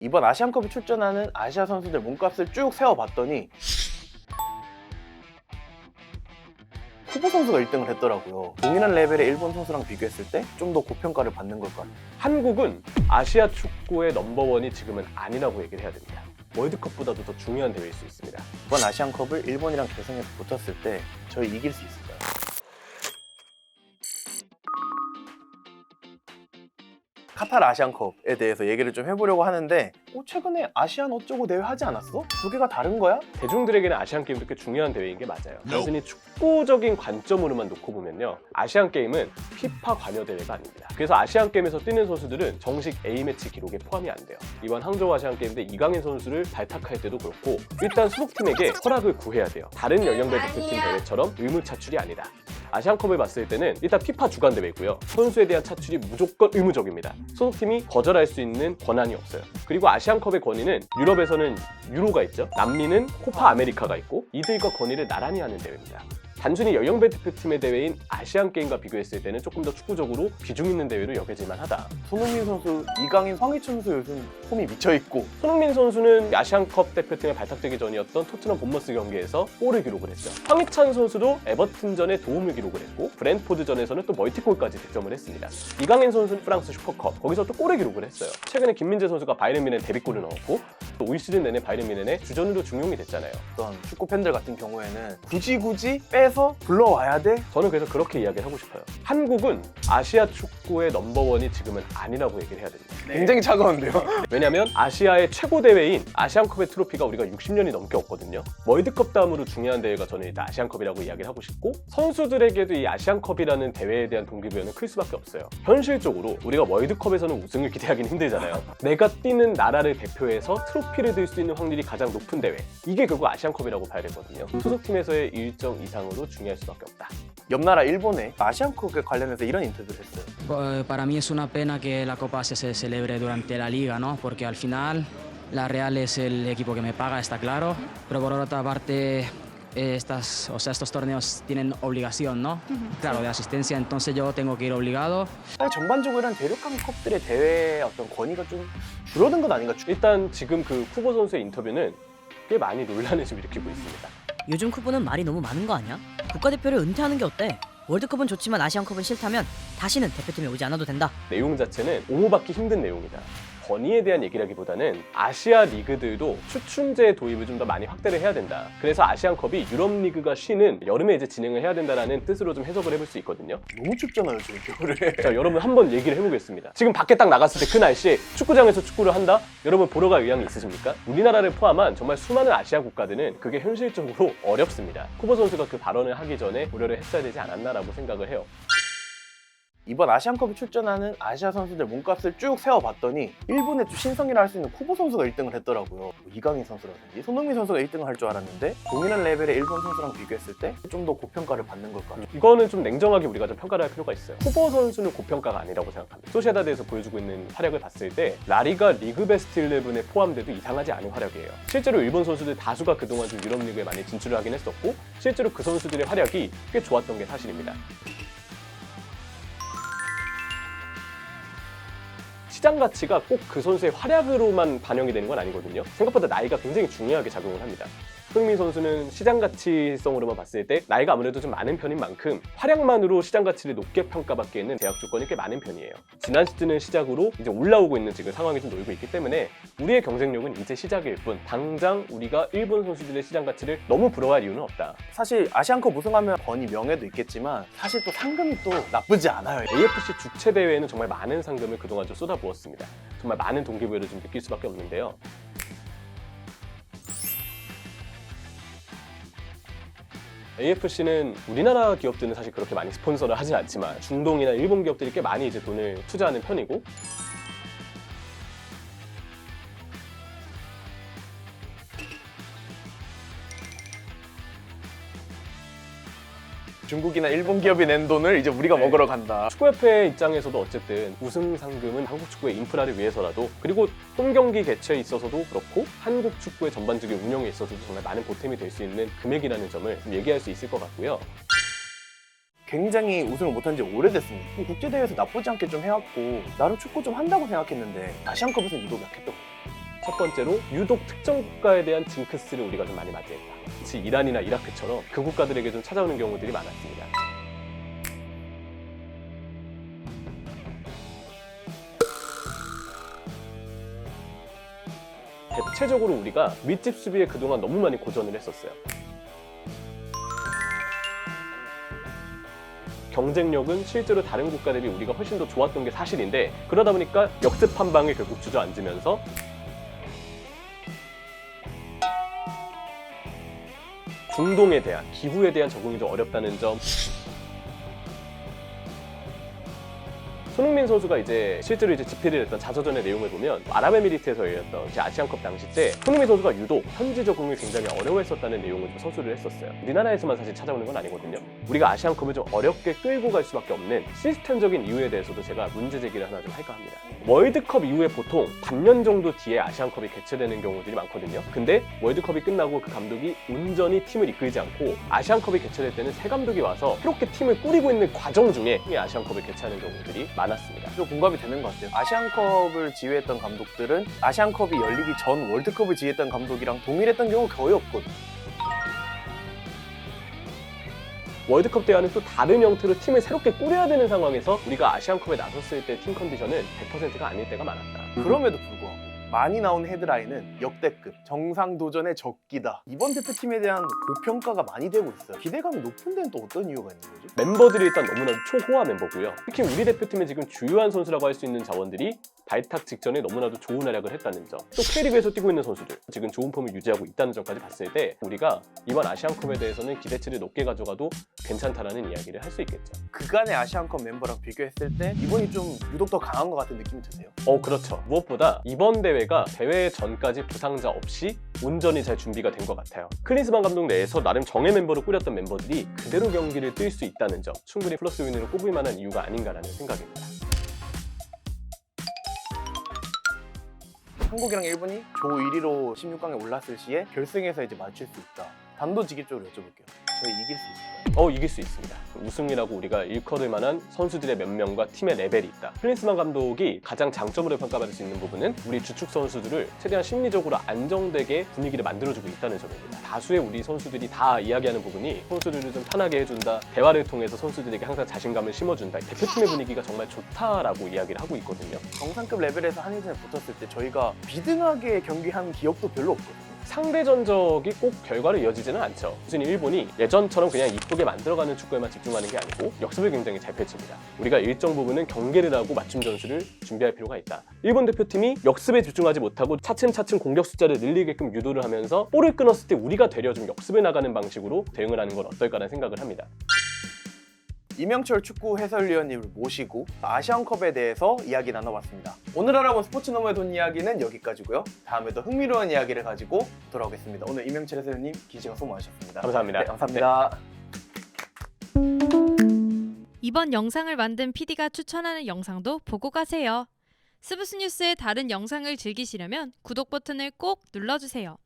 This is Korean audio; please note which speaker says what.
Speaker 1: 이번 아시안컵에 출전하는 아시아 선수들 몸값을 쭉 세어봤더니 후보 선수가 1등을 했더라고요. 동일한 레벨의 일본 선수랑 비교했을 때 좀 더 고평가를 받는 걸까요?
Speaker 2: 한국은 아시아 축구의 넘버원이 지금은 아니라고 얘기를 해야 됩니다. 월드컵보다도 더 중요한 대회일 수 있습니다.
Speaker 1: 이번 아시안컵을 일본이랑 결승에서 붙었을 때 저희 이길 수 있을까요? 카타르 아시안컵에 대해서 얘기를 좀 해보려고 하는데 어, 최근에 아시안 어쩌고 대회 하지 않았어? 두 개가 다른 거야?
Speaker 2: 대중들에게는 아시안 게임도 꽤 중요한 대회인 게 맞아요. 단순히 축구적인 관점으로만 놓고 보면요. 아시안 게임은 피파 관여 대회가 아닙니다. 그래서 아시안 게임에서 뛰는 선수들은 정식 A매치 기록에 포함이 안 돼요. 이번 항저우 아시안 게임 때 이강인 선수를 발탁할 때도 그렇고 일단 소속팀에게 허락을 구해야 돼요. 다른 연령대 대표팀 대회처럼 의무 차출이 아니다. 아시안컵을 봤을 때는 일단 피파 주간 대회고요. 선수에 대한 차출이 무조건 의무적입니다. 소속팀이 거절할 수 있는 권한이 없어요. 그리고 아시안컵의 권위는 유럽에서는 유로가 있죠. 남미는 코파 아메리카가 있고 이들과 권위를 나란히 하는 대회입니다. 단순히 연령배 대표팀의 대회인 아시안 게임과 비교했을 때는 조금 더 축구적으로 비중 있는 대회로 여겨질만 하다.
Speaker 1: 손흥민 선수, 이강인, 황희춘 선수 요즘 폼이 미쳐 있고
Speaker 2: 손흥민 선수는 아시안컵 대표팀에 발탁되기 전이었던 토트넘 본머스 경기에서 골을 기록을 했죠. 황희찬 선수도 에버튼전에 도움을 기록을 했고 브랜포드전에서는 또 멀티골까지 득점을 했습니다. 이강인 선수는 프랑스 슈퍼컵 거기서 또 골을 기록을 했어요. 최근에 김민재 선수가 바이른 뮌헨 데뷔골을 넣었고 또올 시즌 내내 바이른 뮌헨의 주전으로 중용이 됐잖아요.
Speaker 1: 어떤 축구 팬들 같은 경우에는 굳이 굳이 빼서 불러와야 돼?
Speaker 2: 저는 그래서 그렇게 이야기를 하고 싶어요. 한국은 아시아 축구의 넘버원이 지금은 아니라고 얘기를 해야 됩니다.
Speaker 1: 굉장히 차가운데요?
Speaker 2: 왜냐면 아시아의 최고 대회인 아시안컵의 트로피가 우리가 60년이 넘게 없거든요. 월드컵 다음으로 중요한 대회가 저는 일단 아시안컵이라고 이야기를 하고 싶고 선수들에게도 이 아시안컵이라는 대회에 대한 동기부여는 클 수밖에 없어요. 현실적으로 우리가 월드컵에서는 우승을 기대하기는 힘들잖아요. 내가 뛰는 나라를 대표해서 트로피를 들 수 있는 확률이 가장 높은 대회. 이게 결국 아시안컵이라고 봐야 되거든요. 소속팀에서의 일정 이상으로 중요할 수밖에 없다.
Speaker 1: 옆 나라 일본에 아시안컵에 관련해서 이런 인터뷰를 했어요.
Speaker 3: Eh, Para mí es una pena que la Copa Asia se celebre durante la liga, ¿no? Porque al final la Real es el equipo que me paga, está claro. Pero por otra parte, eh, estas, o sea, estos torneos tienen obligación, ¿no? Claro, de asistencia, entonces yo tengo que ir obligado.
Speaker 1: 사실 전반적으로 이런 대륙간 컵들의 대회의 어떤 권위가 좀 줄어든 것 아닌가?
Speaker 2: 일단 지금 그 후보 선수의 인터뷰는 꽤 많이 논란을 좀 일으키고 있습니다.
Speaker 4: 요즘 쿠보는 말이 너무 많은 거 아니야? 국가대표를 은퇴하는 게 어때? 월드컵은 좋지만 아시안컵은 싫다면 다시는 대표팀에 오지 않아도 된다.
Speaker 2: 내용 자체는 옹호받기 힘든 내용이다. 권위에 대한 얘기라기보다는 아시아 리그들도 추춘제 도입을 좀 더 많이 확대를 해야 된다. 그래서 아시안컵이 유럽 리그가 쉬는 여름에 이제 진행을 해야 된다라는 뜻으로 좀 해석을 해볼 수 있거든요.
Speaker 1: 너무 춥잖아요 지금 겨울에.
Speaker 2: 자, 여러분 한번 얘기를 해보겠습니다. 지금 밖에 딱 나갔을 때 그 날씨에 축구장에서 축구를 한다? 여러분 보러 갈 의향이 있으십니까? 우리나라를 포함한 정말 수많은 아시아 국가들은 그게 현실적으로 어렵습니다. 쿠버 선수가 그 발언을 하기 전에 고려를 했어야 되지 않았나라고 생각을 해요.
Speaker 1: 이번 아시안컵에 출전하는 아시아 선수들 몸값을 쭉 세어봤더니 일본의 또 신성이라 할 수 있는 쿠보 선수가 1등을 했더라고요. 뭐 이강인 선수라든지 손흥민 선수가 1등을 할 줄 알았는데 동일한 레벨의 일본 선수랑 비교했을 때 좀 더 고평가를 받는 걸까 요?
Speaker 2: 이거는 좀 냉정하게 우리가 좀 평가를 할 필요가 있어요. 후보 선수는 고평가가 아니라고 생각합니다. 소시에다드에서 보여주고 있는 활약을 봤을 때 라리가 리그 베스트 11에 포함돼도 이상하지 않은 활약이에요. 실제로 일본 선수들 다수가 그동안 좀 유럽 리그에 많이 진출을 하긴 했었고 실제로 그 선수들의 활약이 꽤 좋았던 게 사실입니다. 시장 가치가 꼭 그 선수의 활약으로만 반영이 되는 건 아니거든요. 생각보다 나이가 굉장히 중요하게 작용을 합니다. 손흥민 선수는 시장 가치성으로만 봤을 때 나이가 아무래도 좀 많은 편인 만큼 활약만으로 시장 가치를 높게 평가받기에는 제약 조건이 꽤 많은 편이에요. 지난 시즌을 시작으로 이제 올라오고 있는 지금 상황이 좀 놀고 있기 때문에 우리의 경쟁력은 이제 시작일 뿐 당장 우리가 일본 선수들의 시장 가치를 너무 부러워할 이유는 없다.
Speaker 1: 사실 아시안컵 우승하면 권위 명예도 있겠지만 사실 또 상금이 또 나쁘지 않아요.
Speaker 2: AFC 주최 대회에는 정말 많은 상금을 그동안 좀 쏟아부었습니다. 정말 많은 동기부여를 좀 느낄 수밖에 없는데요. AFC는 우리나라 기업들은 사실 그렇게 많이 스폰서를 하진 않지만 중동이나 일본 기업들이 꽤 많이 이제 돈을 투자하는 편이고
Speaker 1: 중국이나 일본 기업이 낸 돈을 이제 우리가
Speaker 2: 네.
Speaker 1: 먹으러 간다.
Speaker 2: 축구협회 입장에서도 어쨌든 우승 상금은 한국 축구의 인프라를 위해서라도 그리고 홈 경기 개최에 있어서도 그렇고 한국 축구의 전반적인 운영에 있어서도 정말 많은 보탬이 될 수 있는 금액이라는 점을 좀 얘기할 수 있을 것 같고요.
Speaker 1: 굉장히 우승을 못한 지 오래됐습니다. 국제대회에서 나쁘지 않게 좀 해왔고 나름 축구 좀 한다고 생각했는데 아시안컵에서는 유독 약했던 것 같아요.
Speaker 2: 첫 번째로 유독 특정 국가에 대한 징크스를 우리가 좀 많이 맞이했다. 마치 이란이나 이라크처럼 그 국가들에게 좀 찾아오는 경우들이 많았습니다. 대체적으로 우리가 밑집 수비에 그동안 너무 많이 고전을 했었어요. 경쟁력은 실제로 다른 국가 대비 우리가 훨씬 더 좋았던 게 사실인데 그러다 보니까 역습 한 방에 결국 주저앉으면서 중동에 대한 기후에 대한 적응이 좀 어렵다는 점 손흥민 선수가 이제 실제로 이제 집필을 했던 자서전의 내용을 보면 아랍에미리트에서 열렸던 이제 아시안컵 당시 때 손흥민 선수가 유독 현지 적응을 굉장히 어려워했었다는 내용을 좀 서술을 했었어요. 우리나라에서만 사실 찾아오는 건 아니거든요. 우리가 아시안컵을 좀 어렵게 끌고 갈 수밖에 없는 시스템적인 이유에 대해서도 제가 문제 제기를 하나 좀 할까 합니다. 월드컵 이후에 보통 반년 정도 뒤에 아시안컵이 개최되는 경우들이 많거든요. 근데 월드컵이 끝나고 그 감독이 온전히 팀을 이끌지 않고 아시안컵이 개최될 때는 새 감독이 와서 새롭게 팀을 꾸리고 있는 과정 중에 이 아시안컵을 개최하는 경우들이 많았습니다.
Speaker 1: 좀 공감이 되는 것 같아요. 아시안컵을 지휘했던 감독들은 아시안컵이 열리기 전 월드컵을 지휘했던 감독이랑 동일했던 경우 거의 없거든요.
Speaker 2: 월드컵 때와는 또 다른 형태로 팀을 새롭게 꾸려야 되는 상황에서 우리가 아시안컵에 나섰을 때 팀 컨디션은 100%가 아닐 때가 많았다.
Speaker 1: 그럼에도 불구하고 많이 나온 헤드라인은 역대급 정상 도전의 적기다. 이번 대표팀에 대한 고평가가 많이 되고 있어요. 기대감이 높은 데는 또 어떤 이유가 있는 거죠?
Speaker 2: 멤버들이 일단 너무나도 초호화 멤버고요. 특히 우리 대표팀의 지금 주요한 선수라고 할 수 있는 자원들이 발탁 직전에 너무나도 좋은 활약을 했다는 점. 또 K리그에서 뛰고 있는 선수들, 지금 좋은 폼을 유지하고 있다는 점까지 봤을 때 우리가 이번 아시안컵에 대해서는 기대치를 높게 가져가도 괜찮다라는 이야기를 할 수 있겠죠.
Speaker 1: 그간의 아시안컵 멤버랑 비교했을 때 이번이 좀 유독 더 강한 것 같은 느낌이 드세요.
Speaker 2: 어, 그렇죠. 무엇보다 이번 대회가 대회 전까지 부상자 없이 온전히 잘 준비가 된 것 같아요. 클린스만 감독 내에서 나름 정예 멤버로 꾸렸던 멤버들이 그대로 경기를 뛸 수 있다는 점, 충분히 플러스 요인으로 꼽을 만한 이유가 아닌가라는 생각입니다.
Speaker 1: 한국이랑 일본이 조 1위로 16강에 올랐을 시에 결승에서 이제 맞출 수 있다. 단도직입적으로 여쭤볼게요. 저희 이길 수 있을까요?
Speaker 2: 어 이길 수 있습니다. 우승이라고 우리가 일컬을 만한 선수들의 몇 명과 팀의 레벨이 있다. 클린스만 감독이 가장 장점으로 평가받을 수 있는 부분은 우리 주축 선수들을 최대한 심리적으로 안정되게 분위기를 만들어주고 있다는 점입니다. 다수의 우리 선수들이 다 이야기하는 부분이 선수들을 좀 편하게 해준다. 대화를 통해서 선수들에게 항상 자신감을 심어준다. 대표팀의 분위기가 정말 좋다라고 이야기를 하고 있거든요.
Speaker 1: 정상급 레벨에서 한일전에 붙었을 때 저희가 비등하게 경기한 기억도 별로 없거든요.
Speaker 2: 상대 전적이 꼭 결과로 이어지지는 않죠. 무슨 일본이 예전처럼 그냥 이쁘게 만들어가는 축구에만 집중하는 게 아니고 역습을 굉장히 잘 펼칩니다. 우리가 일정 부분은 경계를 하고 맞춤 전술을 준비할 필요가 있다. 일본 대표팀이 역습에 집중하지 못하고 차츰차츰 공격 숫자를 늘리게끔 유도를 하면서 볼을 끊었을 때 우리가 되려 좀 역습을 나가는 방식으로 대응을 하는 건 어떨까라는 생각을 합니다.
Speaker 1: 이명철 축구 해설위원님을 모시고 아시안컵에 대해서 이야기 나눠봤습니다. 오늘 알아본 스포츠 너머의 돈 이야기는 여기까지고요. 다음에 더 흥미로운 이야기를 가지고 돌아오겠습니다. 오늘 이명철 해설위원님 기지가 수고하셨습니다.
Speaker 2: 감사합니다.
Speaker 1: 네, 감사합니다.
Speaker 5: 이번 영상을 만든 PD가 추천하는 영상도 보고 가세요. 스브스 뉴스의 다른 영상을 즐기시려면 구독 버튼을 꼭 눌러주세요.